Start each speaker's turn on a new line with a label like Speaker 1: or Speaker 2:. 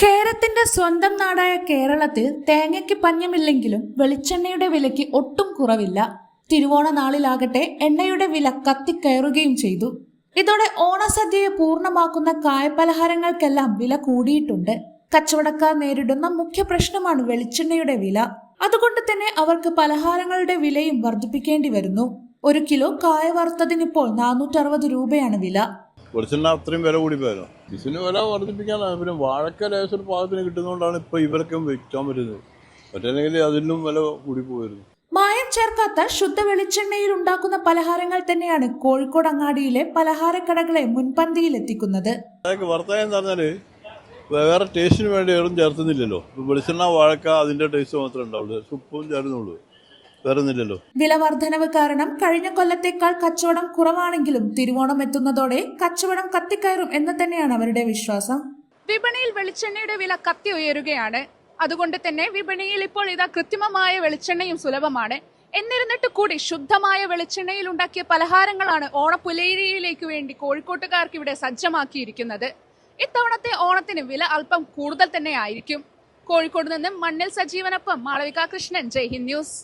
Speaker 1: കേരളത്തിന്റെ സ്വന്തം നാടായ കേരളത്തിൽ തേങ്ങയ്ക്ക് പഞ്ഞമില്ലെങ്കിലും വെളിച്ചെണ്ണയുടെ വിലയ്ക്ക് ഒട്ടും കുറവില്ല. തിരുവോണ നാളിലാകട്ടെ എണ്ണയുടെ വില കത്തിക്കയറുകയും ചെയ്തു. ഇതോടെ ഓണസദ്യയെ പൂർണമാക്കുന്ന കായപലഹാരങ്ങൾക്കെല്ലാം വില കൂടിയിട്ടുണ്ട്. കച്ചവടക്കാർ നേരിടുന്ന മുഖ്യ പ്രശ്നമാണ് വെളിച്ചെണ്ണയുടെ വില. അതുകൊണ്ട് തന്നെ അവർക്ക് പലഹാരങ്ങളുടെ വിലയും വർദ്ധിപ്പിക്കേണ്ടി വരുന്നു. ഒരു കിലോ കായ വറുത്തതിനിപ്പോൾ നാനൂറ്ററുപത് രൂപയാണ് വില.
Speaker 2: വെളിച്ചെണ്ണ അത്രയും വില കൂടി പോയാലോ ബിസിന് വില വർദ്ധിപ്പിക്കാൻ പിന്നെ വാഴക്ക ലേശം പാകത്തിന് കിട്ടുന്നതുകൊണ്ടാണ് ഇപ്പോൾ ഇവർക്കും വിൽക്കാൻ പറ്റുന്നത്. മറ്റല്ലെങ്കിൽ അതിലും വില കൂടി പോയിരുന്നു.
Speaker 1: മായം ചേർക്കാത്ത ശുദ്ധ വെളിച്ചെണ്ണയിൽ ഉണ്ടാക്കുന്ന പലഹാരങ്ങൾ തന്നെയാണ് കോഴിക്കോട് അങ്ങാടിയിലെ പലഹാരക്കടകളെ മുൻപന്തിയിൽ എത്തിക്കുന്നത്.
Speaker 2: വർത്തകം പറഞ്ഞാൽ വേറെ ടേസ്റ്റിന് വേണ്ടി ഏറും ചേർത്തുന്നില്ലല്ലോ. ഇപ്പൊ വെളിച്ചെണ്ണ വാഴക്ക അതിന്റെ ടേസ്റ്റ് മാത്രമേ ഉണ്ടാവുള്ളൂ. സുപ്പും ചേർന്നുള്ളൂ. വേറെ ഒന്നുമില്ലല്ലോ
Speaker 1: വില വർധനവ് കാരണം കഴിഞ്ഞ കൊല്ലത്തേക്കാൾ കച്ചവടം കുറവാണെങ്കിലും തിരുവോണം എത്തുന്നതോടെ കച്ചവടം കത്തിക്കയറും എന്ന് തന്നെയാണ് അവരുടെ വിശ്വാസം.
Speaker 3: വിപണിയിൽ വെളിച്ചെണ്ണയുടെ വില കത്തി ഉയരുകയാണ്. അതുകൊണ്ട് തന്നെ വിപണിയിൽ ഇപ്പോൾ ഇതാ കൃത്രിമമായ വെളിച്ചെണ്ണയും സുലഭമാണ്. എന്നിരുന്നിട്ട് കൂടി ശുദ്ധമായ വെളിച്ചെണ്ണയിൽ ഉണ്ടാക്കിയ പലഹാരങ്ങളാണ് ഓണപ്പുലരിയിലേക്ക് വേണ്ടി കോഴിക്കോട്ടുകാർക്ക് ഇവിടെ സജ്ജമാക്കിയിരിക്കുന്നത്. ഇത്തവണത്തെ ഓണത്തിന് വില അല്പം കൂടുതൽ തന്നെ ആയിരിക്കും. കോഴിക്കോട് നിന്നും മണ്ണിൽ സജീവനൊപ്പം മാളവിക കൃഷ്ണൻ ജയ് ഹിന്ദ് ന്യൂസ്.